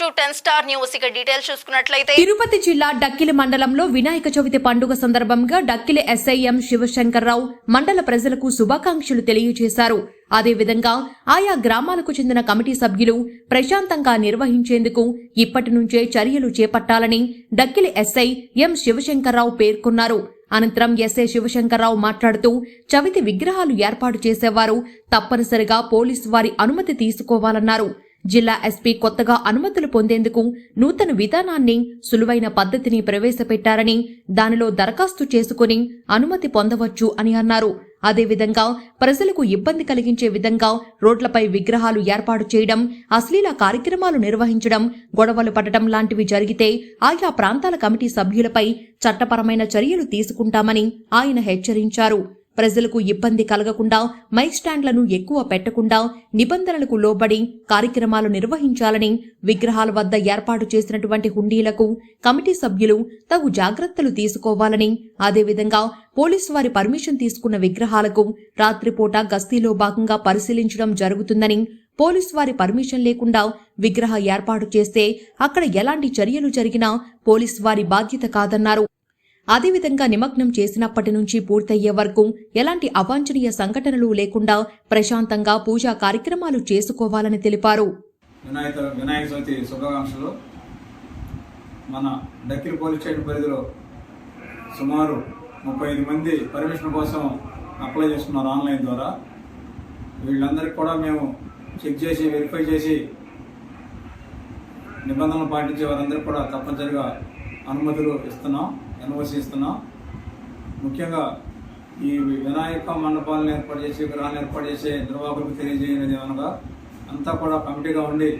To ten star news. ఇక details చూసుకున్నట్లయితే తిరుపతి జిల్లా డక్కిలి మండలంలో వినాయక చవితి పండుగ సందర్భంగా డక్కిలి ఎస్ఐఎం శివశంకర్రావు మండల ప్రజలకు శుభాకాంక్షలు తెలియజేశారు. అదేవిధంగా ఆయా గ్రామాలకు చెందిన కమిటీ సభ్యులు ప్రశాంతంగా నిర్వహించేందుకు ఇప్పటి నుంచే చర్యలు చేపట్టాలని డక్కిలి ఎస్ఐ ఎం శివశంకర్రావు పేర్కొన్నారు. అనంతరం ఎస్ఐ శివశంకర్రావు మాట్లాడుతూ చవితి విగ్రహాలు ఏర్పాటు చేసేవారు తప్పనిసరిగా పోలీసు వారి అనుమతి తీసుకోవాలన్నారు. జిల్లా ఎస్పీ కొత్తగా అనుమతులు పొందేందుకు నూతన విధానాన్ని సులువైన పద్ధతిని ప్రవేశపెట్టారని దానిలో దరఖాస్తు చేసుకుని అనుమతి పొందవచ్చు అని అన్నారు. అదేవిధంగా ప్రజలకు ఇబ్బంది కలిగించే విధంగా రోడ్లపై విగ్రహాలు ఏర్పాటు చేయడం అశ్లీల కార్యక్రమాలు నిర్వహించడం గొడవలు పడటం లాంటివి జరిగితే ఆయా ప్రాంతాల కమిటీ సభ్యులపై చట్టపరమైన చర్యలు తీసుకుంటామని ఆయన హెచ్చరించారు. ప్రజలకు ఇబ్బంది కలగకుండా మైక్ స్టాండ్లను ఎక్కువ పెట్టకుండా నిబంధనలకు లోబడి కార్యక్రమాలు నిర్వహించాలని విగ్రహాల వద్ద ఏర్పాటు చేసినటువంటి హుండీలకు కమిటీ సభ్యులు తగు జాగ్రత్తలు తీసుకోవాలని అదేవిధంగా పోలీసు వారి పర్మిషన్ తీసుకున్న విగ్రహాలకు రాత్రిపూట గస్తీలో భాగంగా పరిశీలించడం జరుగుతుందని పోలీసు వారి పర్మిషన్ లేకుండా విగ్రహ ఏర్పాటు చేస్తే అక్కడ ఎలాంటి చర్యలు జరిగినా పోలీసు వారి బాధ్యత కాదన్నారు. అదేవిధంగా నిమగ్నం చేసినప్పటి నుంచి పూర్తయ్యే వరకు ఎలాంటి అవాంఛనీయ సంఘటనలు లేకుండా ప్రశాంతంగా పూజా కార్యక్రమాలు చేసుకోవాలని తెలిపారు. వినాయక వినాయక చవితి శుభాకాంక్షలు. మన డక్కిలి పోలీస్ స్టేషన్ పరిధిలో సుమారు ముప్పై ఐదు మంది పర్మిషన్ కోసం అప్లై చేస్తున్నారు ఆన్లైన్ ద్వారా. వీళ్ళందరికీ కూడా మేము చెక్ చేసి వెరిఫై చేసి నిబంధనలు పాటించే వారందరికీ కూడా తప్పనిసరిగా అనుమతులు ఇస్తున్నాం. ఎన్ఓసి ముఖ్యంగా ఈ వినాయక మండపాలను ఏర్పాటు చేసి విగ్రహాలను ఏర్పాటు చేసే నిర్వాహకులకు తెలియజేయనిది అనగా అంతా కూడా కమిటీగా ఉండి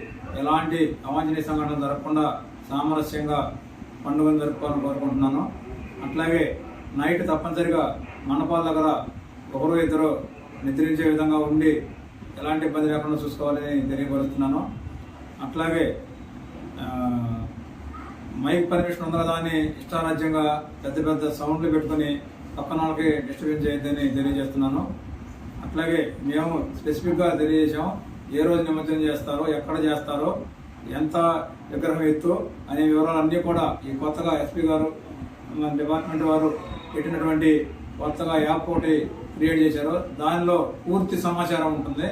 ఎలాంటి అవాంఛనీయ సంఘటన జరగకుండా సామరస్యంగా పండుగను జరుపుకోవాలని కోరుకుంటున్నాను. అట్లాగే నైట్ తప్పనిసరిగా మండపాల దగ్గర ఒకరు ఇద్దరు నిద్రించే విధంగా ఉండి ఎలాంటి ఇబ్బంది లేకుండా చూసుకోవాలని తెలియపరుస్తున్నాను. అట్లాగే మైక్ పర్మిషన్ ఉంది దాన్ని ఇష్టారాజ్యంగా పెద్ద పెద్ద సౌండ్లు పెట్టుకొని పక్కన వాళ్ళకి డిస్టర్బెన్స్ చేయొద్దని తెలియజేస్తున్నాను. అట్లాగే మేము స్పెసిఫిక్గా తెలియజేసాం ఏ రోజు నిమజ్జనం చేస్తారో ఎక్కడ చేస్తారో ఎంత విగ్రహం ఎత్తు అనే వివరాలన్నీ కూడా ఈ కొత్తగా ఎస్పీ గారు మన డిపార్ట్మెంట్ వారు పెట్టినటువంటి కొత్తగా యాప్ ఒకటి క్రియేట్ చేశారు. దానిలో పూర్తి సమాచారం ఉంటుంది.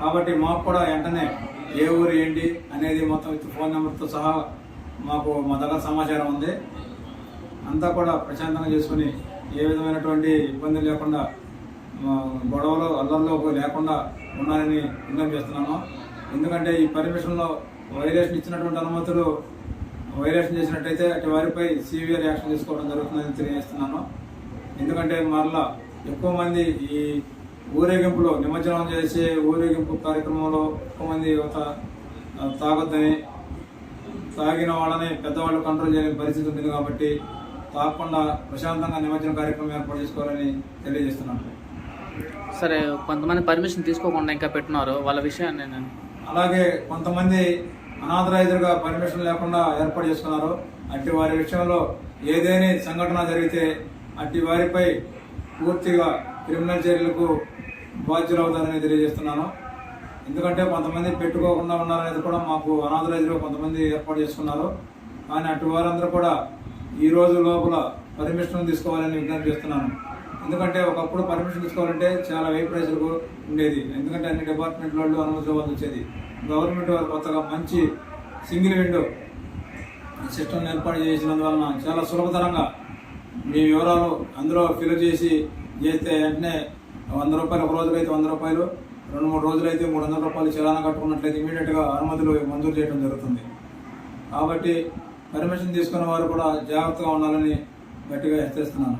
కాబట్టి మాకు కూడా వెంటనే ఏ ఊరు ఏంటి అనేది మొత్తం ఫోన్ నెంబర్తో సహా మాకు మా దగ్గర సమాచారం ఉంది. అంతా కూడా ప్రశాంతంగా చేసుకుని ఏ విధమైనటువంటి ఇబ్బంది లేకుండా గొడవలు అల్లంలో లేకుండా ఉండాలని విజ్ఞప్తి చేస్తున్నాను ఎందుకంటే ఈ పర్మిషన్లో వైలేషన్ ఇచ్చినటువంటి అనుమతులు వైలేషన్ చేసినట్టయితే అటు వారిపై సివియర్ యాక్షన్ తీసుకోవడం జరుగుతుందని తెలియజేస్తున్నాను. ఎందుకంటే మరలా ఎక్కువ మంది ఈ ఊరేగింపులో నిమజ్జనం చేసే ఊరేగింపు కార్యక్రమంలో ఎక్కువ మంది యువత తాగొద్దని తాగిన వాళ్ళని పెద్దవాళ్ళు కంట్రోల్ చేయలేని పరిస్థితి ఉంటుంది కాబట్టి తాగకుండా ప్రశాంతంగా నిమజ్జన కార్యక్రమం ఏర్పాటు చేసుకోవాలని తెలియజేస్తున్నాను. సరే కొంతమంది పర్మిషన్ తీసుకోకుండా ఇంకా పెట్టినారు. వాళ్ళ విషయాన్ని నేను అలాగే కొంతమంది అనాథరైజర్గా పర్మిషన్ లేకుండా ఏర్పాటు చేసుకున్నారు. అట్టి వారి విషయంలో ఏదేని సంఘటన జరిగితే అట్టి వారిపై పూర్తిగా క్రిమినల్ చర్యలకు బాధ్యులవుతారని తెలియజేస్తున్నాను. ఎందుకంటే కొంతమంది పెట్టుకోకుండా ఉన్నారనేది కూడా మాకు అనాథరైజ్గా కొంతమంది ఏర్పాటు చేసుకున్నారు. కానీ అటు వారందరూ కూడా ఈ రోజు లోపల పర్మిషన్ తీసుకోవాలని విజ్ఞప్తి చేస్తున్నాను. ఎందుకంటే ఒకప్పుడు పర్మిషన్ తీసుకోవాలంటే చాలా వెయ్యి ప్రైజులకు ఉండేది. ఎందుకంటే అన్ని డిపార్ట్మెంట్ వాళ్ళు అనుమతి ఇవ్వాల్సి వచ్చేది. గవర్నమెంట్ వారు కొత్తగా మంచి సింగిల్ విండో సిస్టమ్ ఏర్పాటు చేసినందువలన చాలా సులభతరంగా మీ వివరాలు అందులో ఫిల్ చేసి చేస్తే వెంటనే వంద రూపాయలు ఒక రోజుకైతే వంద రూపాయలు రెండు మూడు రోజులు అయితే మూడు వందల రూపాయలు చలానా కట్టుకున్నట్లయితే ఇమీడియట్గా అనుమతులు మంజూరు చేయడం జరుగుతుంది. కాబట్టి పర్మిషన్ తీసుకున్న వారు కూడా జాగ్రత్తగా ఉండాలని గట్టిగా హెచ్చరిస్తున్నాను.